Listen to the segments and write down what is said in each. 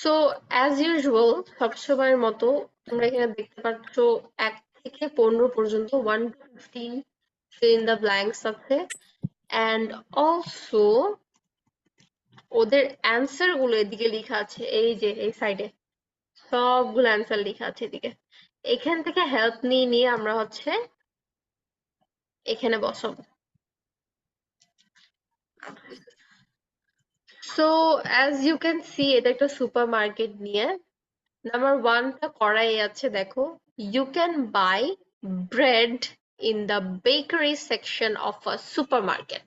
So as usual সবসময়ের মতো তোমরা এখানে দেখতে পাচ্ছ এক থেকে পনেরো পর্যন্ত one two fifteen in the blanks আছে অ্যান্ড অলসো ওদের অ্যান্সারগুলো এদিকে লেখা আছে, এই যে, এই সাইডে সবগুলো অ্যান্সার লেখা আছে এদিকে। এখান থেকে হেল্প নিয়ে নিয়ে আমরা হচ্ছে এখানে বসাবো। So as you can see এটা একটা সুপার মার্কেট নিয়ে নাম্বার ওয়ানটা করাই আছে, দেখো। You can buy bread in the bakery section of a supermarket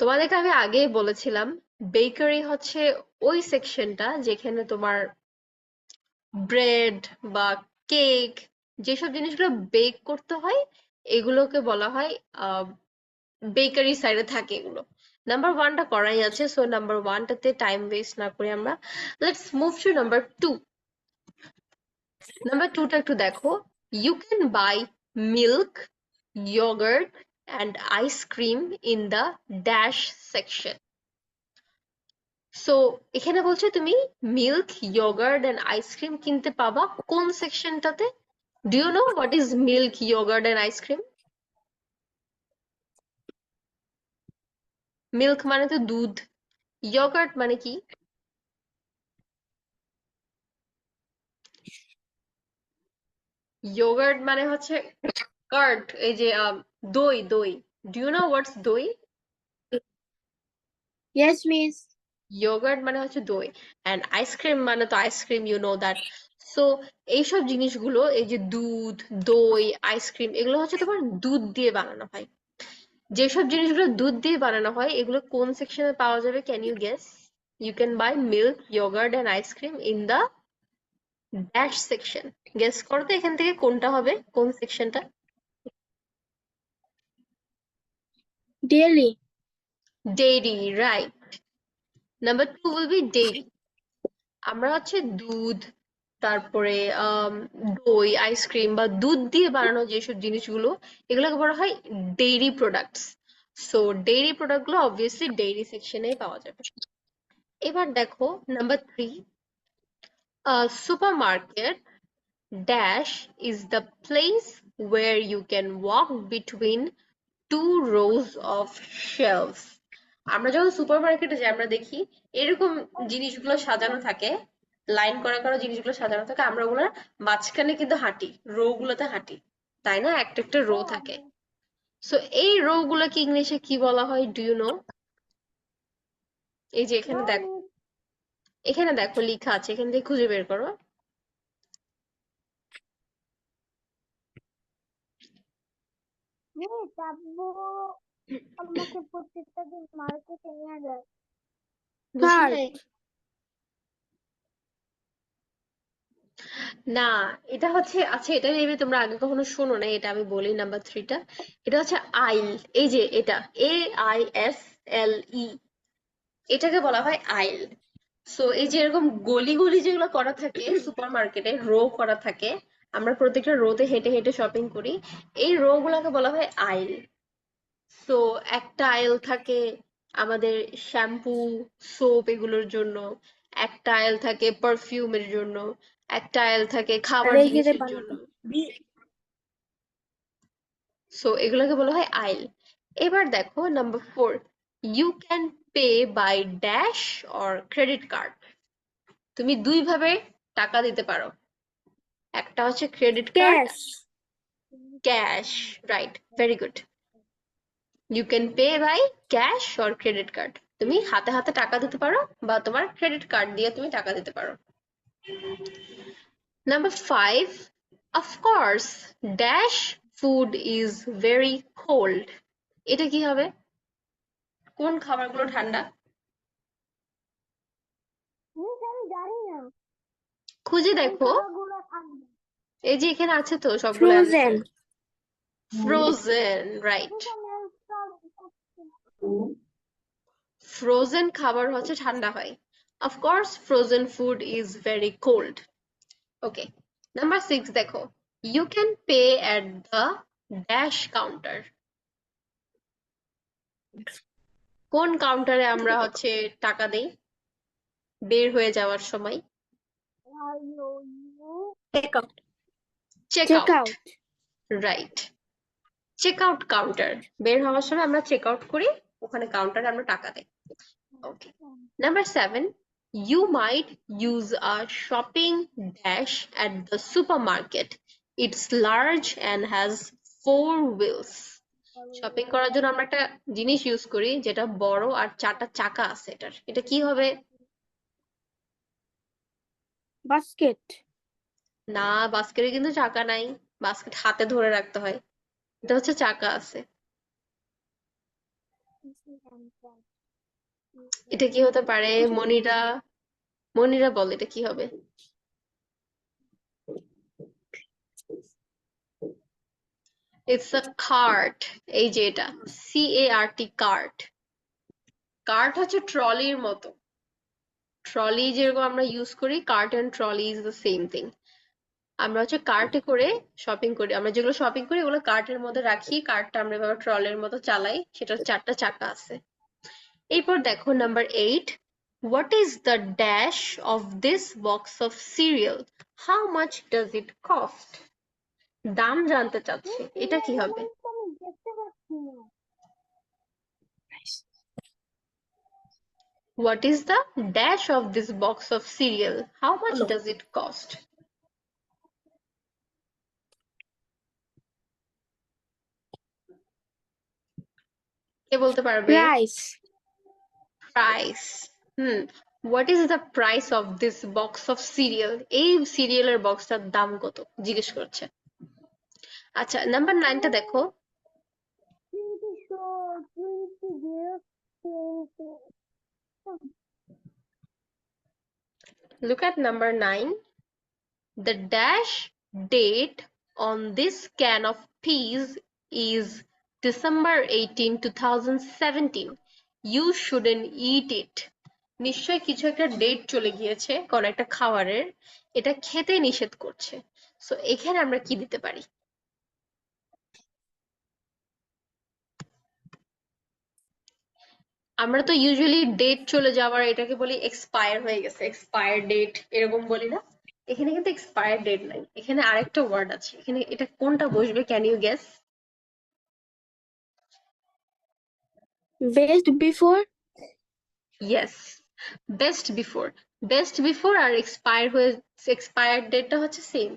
তোমাদেরকে আমি আগেই বলেছিলাম বেকারি হচ্ছে ওই সেকশনটা যেখানে তোমার ব্রেড বা কেক যেসব জিনিসগুলো বেক করতে হয়, এগুলোকে বলা হয় বেকারি সাইডে থাকে এগুলো। নাম্বার ওয়ানটা করাই আছে সো নাম্বার ওয়ানটাতে টাইম ওয়েস্ট না করে আমরা let's move to number two number টুটা একটু দেখো you can buy milk yogurt ice cream in the dash section. So এখানে বলছে তুমি মিল্ক yogurt, and আইসক্রিম কিনতে পাবা কোন সেকশনটাতে do you know what is milk yogurt, and ice cream milk মানে তো দুধ। Yogurt মানে কি? Yogurt মানে হচ্ছে কার্ড এই যে দই দই। Do you know what's doi? Yes, miss. yogurt মানে হচ্ছে দই অ্যান্ড আইসক্রিম মানে তো ice cream you know that so এইসব জিনিসগুলো এই যে দুধ দই আইসক্রিম এগুলো হচ্ছে তোমার দুধ দিয়ে বানানো হয়। যেসব জিনিসগুলো দুধ দিয়ে বানানো হয় এগুলো কোন সেকশনে পাওয়া যাবে? Can you guess you can buy milk yogurt and ice cream in the dash section guess করো তো এখান থেকে কোনটা হবে? কোন সেকশনটা Daily. Dairy right number two will be dairy আমরা হচ্ছে দুধ তারপরে দই আইসক্রিম বা দুধ দিয়ে বানানো যেসব জিনিসগুলো, এগুলোকে বলা হয় ডেইরি প্রোডাক্টস সো ডেইরি প্রোডাক্টগুলো অবভিয়াসলি ডেইরি সেকশনেই পাওয়া যাবে। এবার দেখো number three supermarket dash is the place where you can walk between two rows of shelves. আমরা যখন সুপার মার্কেটে যাই, আমরা দেখি এরকম জিনিসগুলো সাজানো থাকে। লাইন করা করা জিনিসগুলো সাজানো থাকে আমরা ওগুলোর মাঝখানে কিন্তু হাঁটি রো গুলোতে হাঁটি তাই না? একটা একটা রো থাকে। সো এই রো গুলোকে ইংলিশে কি বলা হয়? ডু ইউ নো এই যে এখানে দেখো এখানে দেখো লেখা আছে এখান থেকে খুঁজে বের করো। মিস আমাকে প্রত্যেকটা দিন মার্কেটে নিয়ে যায় বুঝি Cart. নাই না, এটা হচ্ছে আচ্ছা এটা ভেবে তোমরা আগে কখনো শোনো না, এটা আমি বলি নাম্বার থ্রিটা এটা হচ্ছে আইল, এই যে এটা এ আই এস এল ই এটাকে বলা হয় আইল। সো এই যে এরকম গলি গলি যেগুলো করা থাকে সুপার মার্কেটে রো করা থাকে, আমরা প্রত্যেকটা রোতে হেঁটে হেঁটে শপিং করি, এই রো গুলাকে বলা হয় আইল। সো একটা আইল থাকে আমাদের শ্যাম্পু সোপ এগুলোর জন্য, একটা আইল থাকে পারফিউমের জন্য একটা আইল থাকে খাবার জিনিসের জন্য। সো এগুলোকে বলা হয় আইল এবার দেখো number four you can pay by dash or credit card তুমি দুই ভাবে টাকা দিতে পারো। একটা হচ্ছে credit card cash cash right very good you can pay by cash or credit card তুমি হাতে হাতে টাকা দিতে পারো বা তোমার ক্রেডিট কার্ড দিয়ে তুমি টাকা দিতে পারো। Number five of course dash food is very cold এটা কি হবে? কোন খাবারগুলো ঠান্ডা? খুঁজে দেখো। এই যে এখানে আছে তো সবগুলো ফ্রোজেন ফ্রোজেন রাইট ফ্রোজেন খাবার হচ্ছে ঠান্ডা হয়। Of course frozen food is very cold okay number six দেখো you can pay at the dash counter কোন কাউন্টারে আমরা হচ্ছে টাকা দেই? বের হয়ে যাওয়ার সময়। Check out. Check out right check out counter বের হওয়ার সময় আমরা চেক আউট করি ওখানে কাউন্টারে আমরা টাকা দেই। Okay number seven you might use a shopping dash at the supermarket. It's large and has four wheels. Shopping করার জন্য আমরা একটা জিনিস ইউজ করি যেটা বড় আর চারটা চাকা আছে এটার। এটা কি হবে? Basket. না বাস্কেটে কিন্তু চাকা নাই। বাস্কেট হাতে ধরে রাখতে হয়। এটা হচ্ছে চাকা আছে। এটা কি হতে পারে? মনিরা মনিরা বল এটা কি হবে? ইটস আ কার্ট এই যে এটা C A R T cart cart হচ্ছে ট্রলির মতো। ট্রলি যেরকম আমরা ইউজ করি cart and trolley is the same thing আমরা হচ্ছে কার্টে করে শপিং করি। আমরা যেগুলো শপিং করি ওগুলো কার্টের মধ্যে রাখি। কার্টটা আমরা এভাবে ট্রলের মতো চালাই সেটার চারটা চাকা আছে। এরপর দেখো number eight what is the dash of this box of cereal how much does it cost দাম জানতে চাচ্ছে এটা কি হবে আমি দেখতে পাচ্ছি না What is the dash of this box of cereal? How much Hello. does it cost? কে বলতে পারবে? Price. Price. Hmm What is the price of this box of cereal? এই সিরিয়ালের বক্সটার দাম কত জিজ্ঞেস করছে আচ্ছা নাম্বার নাইনটা দেখো twenty show twenty zero twenty Look at number nine. The dash date on this can of peas is December 18, 2017. You shouldn't eat it. নিশ্চয় কিছু একটা ডেট চলে গিয়েছে, কোন একটা খাবারের। এটা খেতে নিষেধ করছে। সো এখানে আমরা কি দিতে পারি? আমরা তো ইউজুয়ালি ডেট চলে যাওয়ার, এটাকে বলি এক্সপায়ার হয়ে গেছে। এক্সপায়ার ডেট এরকম বলি না। এখানে কিন্তু এক্সপায়ার ডেট নাই। এখানে আরেকটা ওয়ার্ড আছে। এখানে এটা কোনটা বসবে? Can you guess Best before. Yes best before best before R expire হয়ে এক্সপায়ার ডেটটা হচ্ছে সেম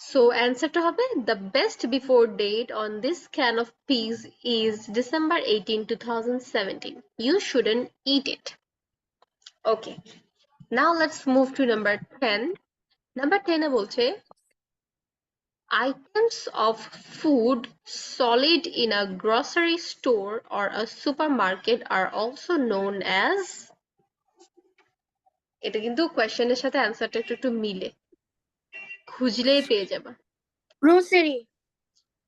সো অ্যান্সারটা হবে the best before date on this can of peas is December eighteen two thousand seventeen you shouldn't eat it okay now let's move to number ten number টেনে বলছে items of food solid in a grocery store or a supermarket are also known as? এটা কিন্তু কোয়েশ্চেনের সাথে অ্যান্সারটা একটু একটু মিলে। খুঁজলেই পেয়ে যাবে। গ্রোসারি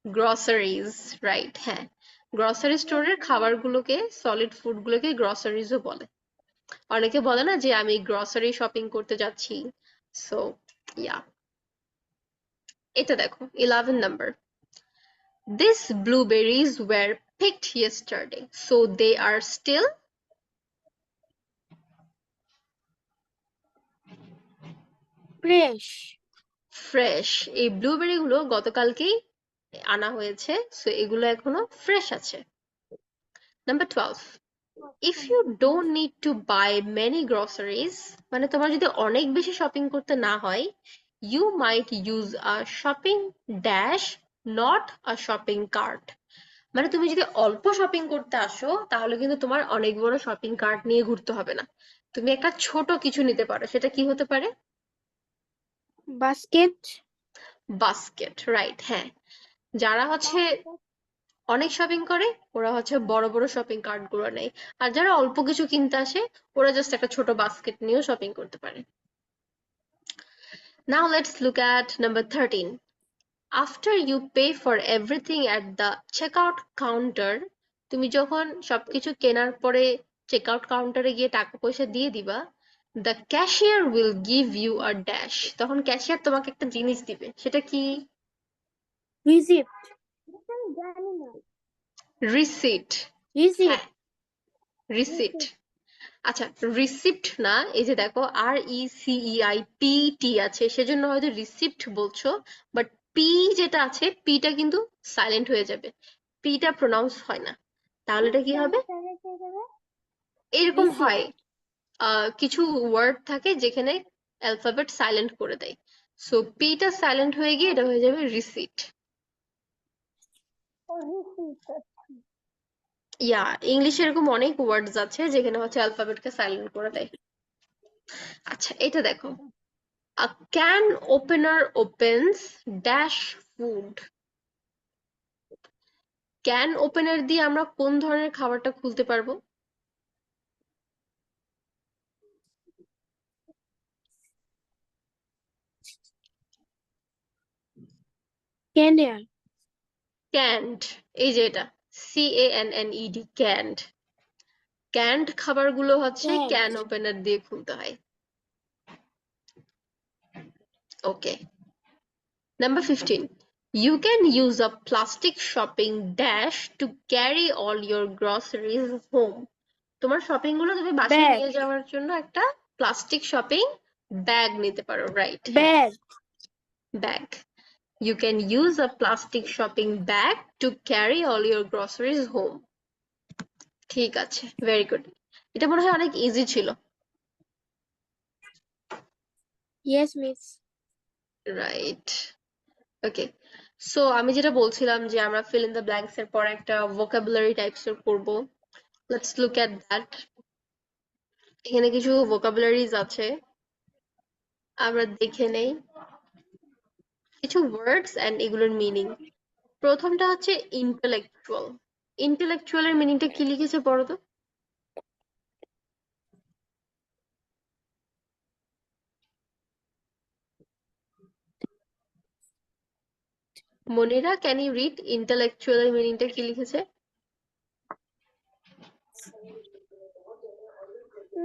গ্রসারিজ রাইট হ্যাঁ। গ্রসারি স্টোরের খাবারগুলোকে সলিড ফুডগুলোকে গ্রসারিজও বলে। অনেকে বলে না যে আমি গ্রসারি শপিং করতে যাচ্ছি। সো ইয়া এটা দেখো eleven number this blueberries were picked yesterday so they are still Fresh. Fresh এই ব্লুবেরি গুলো গতকালকেই আনা হয়েছে সো এগুলো এখনও ফ্রেশ আছে। Number twelve if you don't need to buy many groceries মানে তোমার যদি অনেক বেশি শপিং করতে না হয় you might use a shopping dash not a shopping cart মানে তুমি যদি অল্প শপিং করতে আসো তাহলে কিন্তু তোমার অনেক বড় শপিং কার্ট নিয়ে ঘুরতে হবে না। তুমি একটা ছোট কিছু নিতে পারো সেটা কি হতে পারে? বাস্কেট বাস্কেট রাইট হ্যাঁ। যারা হচ্ছে অনেক শপিং করে ওরা হচ্ছে বড় বড় শপিং কার্টগুলো নেয়। আর যারা অল্প কিছু কিনতে আসে ওরা জাস্ট একটা ছোট বাস্কেট নিয়েও শপিং করতে পারে। Now let's look at number thirteen after you pay for everything at the check out counter তুমি যখন সবকিছু কেনার পরে চেক আউট কাউন্টারে গিয়ে টাকা পয়সা দিয়ে দিবা the cashier will give you a dash তখন ক্যাশিয়ার তোমাকে একটা জিনিস দিবে। সেটা কি? জানি রিসিট Receipt. হ্যাঁ রিসিট আচ্ছা রিসিপ্ট না এই যে দেখো R E C E I P T আছে সেজন্য হয়তো রিসিপ্ট বলছো বাট পি যেটা আছে পিটা কিন্তু সাইলেন্ট হয়ে যাবে। পিটা প্রোনাউন্স হয় না। তাহলে এটা কি হবে? এরকম হয়। কিছু ওয়ার্ড থাকে যেখানে অ্যালফাবেট সাইলেন্ট করে দেয়। সো পিটা সাইলেন্ট হয়ে গিয়ে এটা হয়ে যাবে রিসিট ইয়া ইংলিশে এরকম অনেক ওয়ার্ডস আছে যেখানে হচ্ছে অ্যালফাবেটকে সাইলেন্ট করে দেয়। আচ্ছা এটা দেখো। A can opener opens dash food can opener দিয়ে আমরা কোন ধরনের খাবারটা খুলতে পারব? Canner. ক্যান্ড এই যে এটা। N E D canned canned খাবারগুলো হচ্ছে Canned. ক্যান ওপেনার দিয়ে খুলতে হয়। Okay number fifteen You can use a plastic shopping dash to carry all your groceries home. তোমার শপিংগুলো তুমি বাসায় নিয়ে যাওয়ার জন্য একটা প্লাস্টিক শপিং ব্যাগ নিতে পারো right Bag. Bag You can use a plastic shopping bag to carry all your groceries home. ঠিক আছে ভেরি গুড এটা মনে হয় অনেক ইজি ছিল। Yes, miss. Right okay so আমি যেটা বলছিলাম যে আমরা ফিল ইন দ্য ব্ল্যাঙ্কস এর পর একটা ভোকাবুলারি টাইপস এর করব লেটস লুক এট দ্যাট এখানে কিছু ভোকাবুলারিজ আছে। আমরা দেখে নেই। কিছু ওয়ার্ডস এন্ড এগুলোর মিনিং প্রথমটা হচ্ছে ইন্টেলেকচুয়াল ইন্টেলেকচুয়াল এর মিনিংটা কি লিখেছে পড়ো তো? Monira can you read intellectual এর মিনিংটা কি লিখেছে?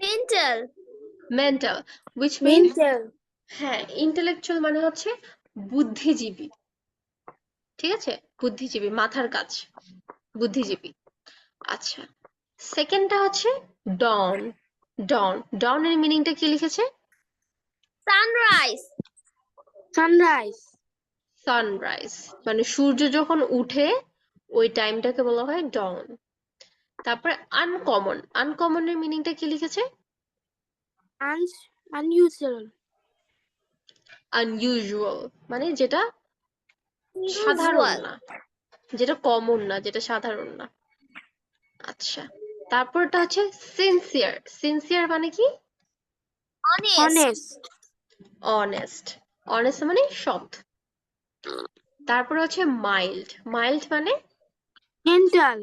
Mental mental which means. হ্যাঁ ইন্টেলেকচুয়াল মানে হচ্ছে বুদ্ধিজীবী। ঠিক আছে? বুদ্ধিজীবী মাথার কাজ। বুদ্ধিজীবী। আচ্ছা সেকেন্ডটা হচ্ছে ডন ডন ডন এর মিনিংটা কি লিখেছে? Sunrise Sunrise. সানরাইজ মানে সূর্য যখন উঠে ওই টাইমটাকে বলা হয় ডন তারপরে আনকমন আনকমন এর মিনিংটা কি লিখেছে? Un unusual. আনইউজুয়াল মানে যেটা সাধারণ না যেটা কমন না যেটা সাধারণ না আচ্ছা তারপরটা হচ্ছে সিনসিয়ার সিনসিয়ার মানে কি Honest. অনেস্ট অনেস্ট মানে সৎ তারপর হচ্ছে মাইল্ড মাইল্ড মানে Gentle.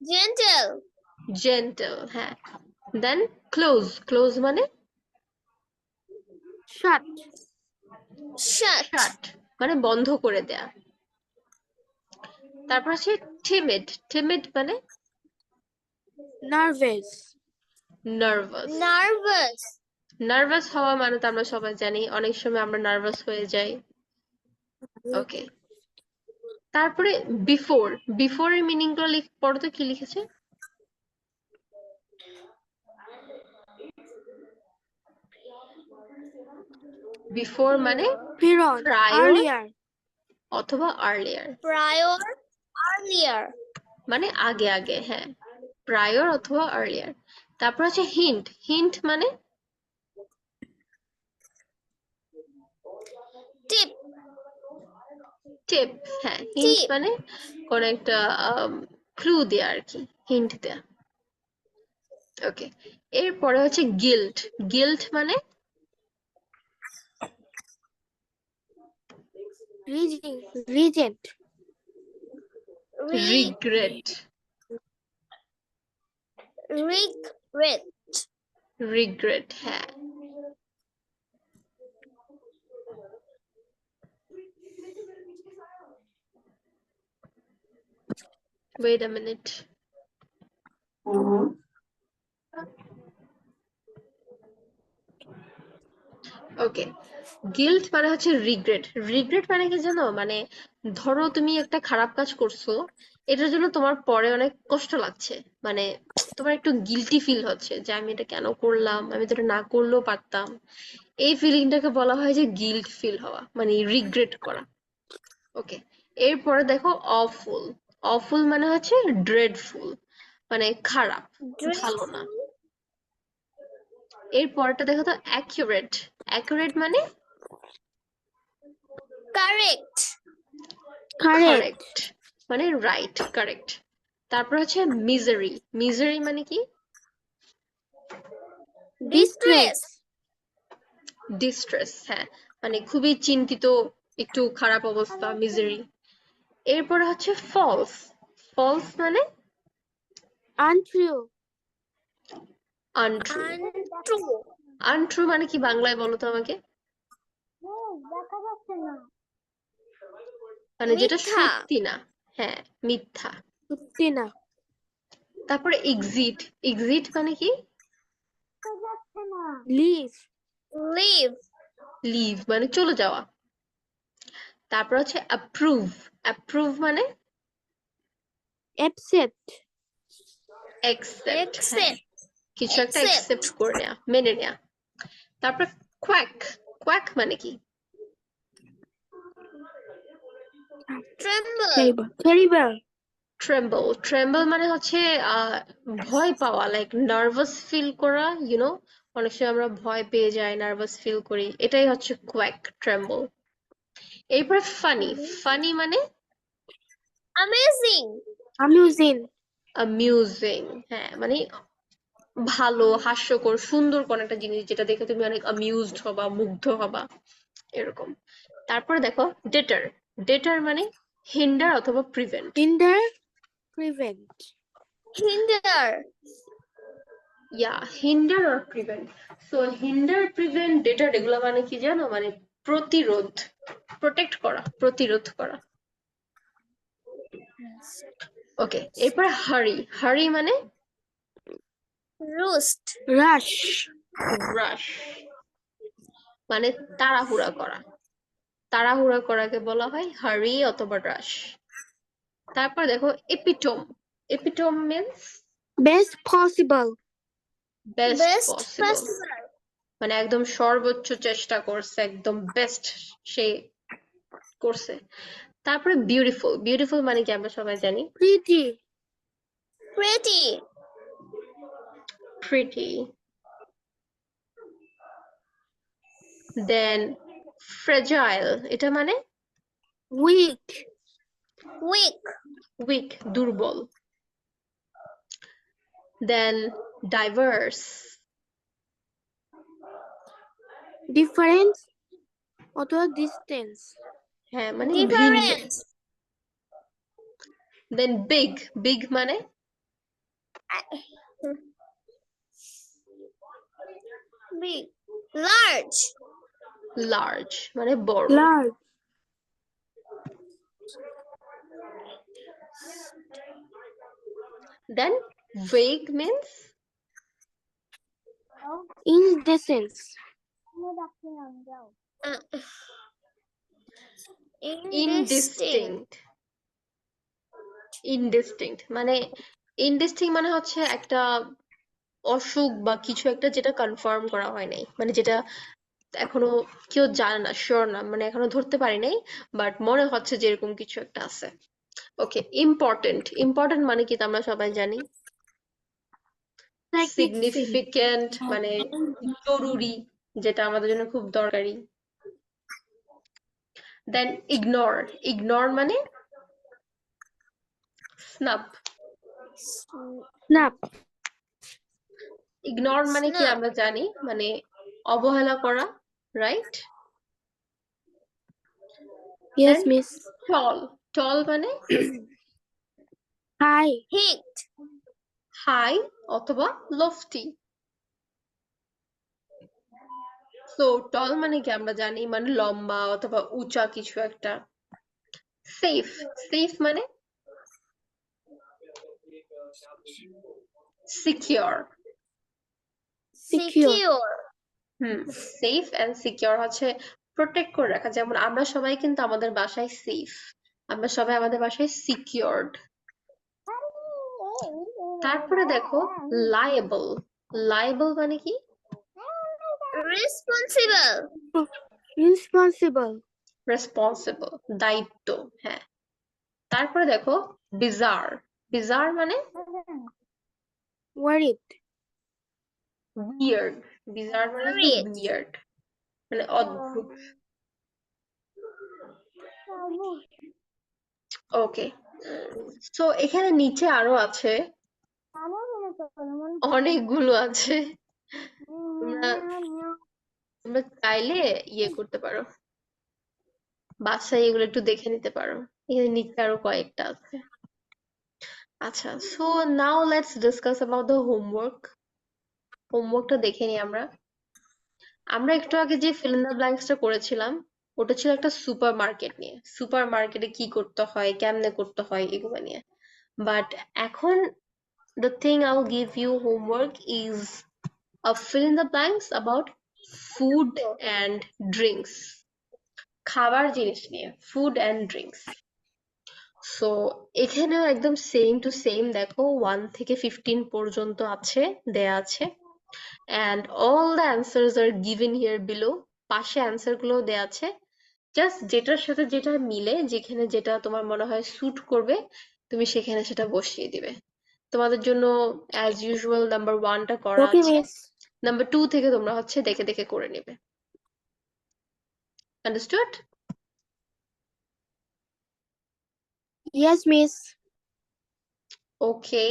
জেন্টাল জেন্টল হ্যাঁ দেন ক্লোজ ক্লোজ মানে Shut. শাট মানে বন্ধ করে দেয়া। তারপর হচ্ছে টিমিড টিমিড মানে? Nervous. নার্ভাস নার্ভাস নার্ভাস হওয়া মানে তো আমরা সবাই জানি অনেক সময় আমরা নার্ভাস হয়ে যাই। ওকে তারপরে বিফোর বিফোর এর মিনিংগুলো লিখ পড়ো তো কি লিখেছে? বিফোর মানে Prior. Prior. অথবা আর্লিয়ার প্রায়র আর্লিয়ার মানে আগে আগে হ্যাঁ। প্রায়র অথবা আর্লিয়ার তারপর হচ্ছে হিন্ট হিন্ট মানে? টিপ টিপ হ্যাঁ। হিন্ট মানে কোন একটা ক্লু দেয়া আর কি। হিন্ট দেয়া। ওকে এরপরে হচ্ছে গিল্ট গিল্ট মানে? Regent. Regret. Regret. Regret. Regret. Wait a minute. Mm -hmm. Okay. Guilt মানে হচ্ছে রিগ্রেট রিগ্রেট মানে কি জানো? মানে ধরো তুমি একটা খারাপ কাজ করছ, এটার জন্য তোমার পরে অনেক কষ্ট লাগছে। মানে তোমার একটু গিলটি ফিল হচ্ছে যে আমি এটা কেন করলাম? আমি তো এটা না করলেও পারতাম। এই ফিলিংটাকে বলা হয় যে গিল্ট ফিল হওয়া মানে রিগ্রেট করা। ওকে এরপরে দেখো অফুল অফুল মানে হচ্ছে ড্রেডফুল মানে খারাপ, ভালো না। এর পরেরটা দেখো তো অ্যাকুরেট অ্যাকুরেট মানে? কারেক্ট কারেক্ট মানে রাইট কারেক্ট তারপর হচ্ছে মিজারি মিজারি মানে কি? Distress. ডিস্ট্রেস হ্যাঁ। মানে খুবই চিন্তিত একটু খারাপ অবস্থা মিজারি এরপরে হচ্ছে ফলস ফলস মানে? Untrue. আনট্রু আনট্রু আনট্রু মানে কি বাংলায় বলো তো আমাকে? মানে যেটা সত্যি না। হ্যাঁ মিথ্যা। সত্যি না। তারপরে এক্সিট এক্সিট মানে কি? লিভ লিভ লিভ মানে চলে যাওয়া। তারপর হচ্ছে অ্যাপ্রুভ অ্যাপ্রুভ মানে? Upset accept Accept. কিছু একটা অ্যাকসেপ্ট করে নেওয়া মেনে নেওয়া তারপর কোয়াক কোয়াক মানে কি? ট্রেম্বল ট্রেম্বল মানে হচ্ছে ভয় পাওয়া লাইক নার্ভাস ফিল করা ইউ নো অনেক সময় আমরা ভয় পেয়ে যাই নার্ভাস ফিল করি। এটাই হচ্ছে কোয়াক ট্রেম্বল এরপরে ফানি ফানি মানে? Amazing amusing. অ্যামিউজিং হ্যাঁ মানে ভালো হাস্যকর সুন্দর কোন একটা জিনিস যেটা দেখে তুমি অনেক অ্যামিউজড হবা মুগ্ধ হবা এরকম। তারপরে দেখো ডেটার ডেটার মানে হিন্ডার অথবা prevent hinder prevent hinder yeah hinder or prevent so hinder prevent deter এগুলো মানে কি জানো? মানে প্রতিরোধ। প্রোটেক্ট করা প্রতিরোধ করা। ওকে এরপর হারি হারি মানে রুস্ট rush. রাশ মানে তাড়াহুড়া করা। তাড়াহুড়া করাকে বলা হয় হারি অথবা রাশ তারপর দেখো epitome epitome means best best possible festival মানে একদম সর্বোচ্চ চেষ্টা করছে একদম বেস্ট সে করছে। তারপরে বিউটিফুল বিউটিফুল মানে কি আমরা সবাই জানি? Pretty. Pretty pretty দেন fragile এটা মানে weak উইক উইক দুর্বল দেন ডাইভার্স different অথবা distance হ্যাঁ মানে ভিন্ন ডিফারেন্স দেন বিগ বিগ মানে Big large large মানে বড় large দেন vague means indecent indistinct indistinct মানে indistinct মানে হচ্ছে একটা অসুখ বা কিছু একটা যেটা কনফার্ম করা হয় নাই। মানে যেটা এখনও কেউ জানে না শিওর না মানে এখনও ধরতে পারি নাই বাট মনে হচ্ছে যে এরকম কিছু একটা আছে। ওকে ইম্পর্টেন্ট ইম্পর্টেন্ট মানে কি তা আমরা সবাই জানি। সিগনিফিকেন্ট মানে জরুরি যেটা আমাদের জন্য খুব দরকারি। দেন ইগনোর ইগনোর মানে স্নাপ snap. ইগনোর মানে কি আমরা জানি? মানে অবহেলা করা right yes Then- miss. Tall tall মানে? High হিট হাই অথবা লফটি সো টল মানে কি আমরা জানি? মানে লম্বা অথবা উঁচা কিছু একটা। সেফ সেফ মানে? Secure Secure. Secure hmm safe and secure হচ্ছে প্রোটেক্ট করে রাখা। যেমন আমরা সবাই কিন্তু আমাদের বাসায় সেফ আমরা সবাই আমাদের বাসায় সিকিউরড তারপরে দেখো লায়েবল লায়েবল মানে কি? রেসপন্সিবল responsible, রেসপন্সিবল দায়িত্ব হ্যাঁ। তারপরে দেখো বিজার বিজার মানে? Worried, উইয়ার্ড বিজার মানে Weird. মানে অদ্ভুত ওকে সো এখানে নিচে আরও আছে। অনেকগুলো আছে। তোমরা তোমরা চাইলে ইয়ে করতে পারো। বাসায় এগুলো একটু দেখে নিতে পারো। এখানে নিচে আরও কয়েকটা আছে। আচ্ছা so now let's discuss about the homework হোমওয়ার্কটা দেখে নিই আমরা। আমরা একটু আগে যে ফিল ইন দ্য ব্ল্যাঙ্কসটা করেছিলাম, ওটা ছিল একটা সুপার মার্কেট নিয়ে। সুপার মার্কেটে কি করতে হয়, কেমনে করতে হয়, এগুলো নিয়ে। বাট এখন the thing I'll give you homework is a fill in the blanks about food and drinks. খাবার জিনিস নিয়ে ফুড অ্যান্ড ড্রিঙ্কস সো এখানেও একদম সেম টু সেম দেখো ওয়ান থেকে ফিফটিন পর্যন্ত আছে, দেয়া আছে। And all the answers are given here below পাশে অ্যান্সারগুলো দেয়া আছে। জাস্ট যেটার সাথে যেটা মিলে যেখানে যেটা তোমার মনে হয় স্যুট করবে তুমি সেখানে সেটা বসিয়ে দিবে। তোমাদের জন্য অ্যাজ ইউজুয়াল নাম্বার ওয়ানটা করা okay, আছে। miss. নাম্বার টু থেকে তোমরা হচ্ছে দেখে দেখে করে নেবে। Understood Yes, miss. Okay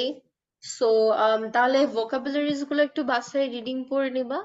so um, তাহলে ভোকাবুলারিজগুলো একটু বাসায় রিডিং পড়ে নিবা।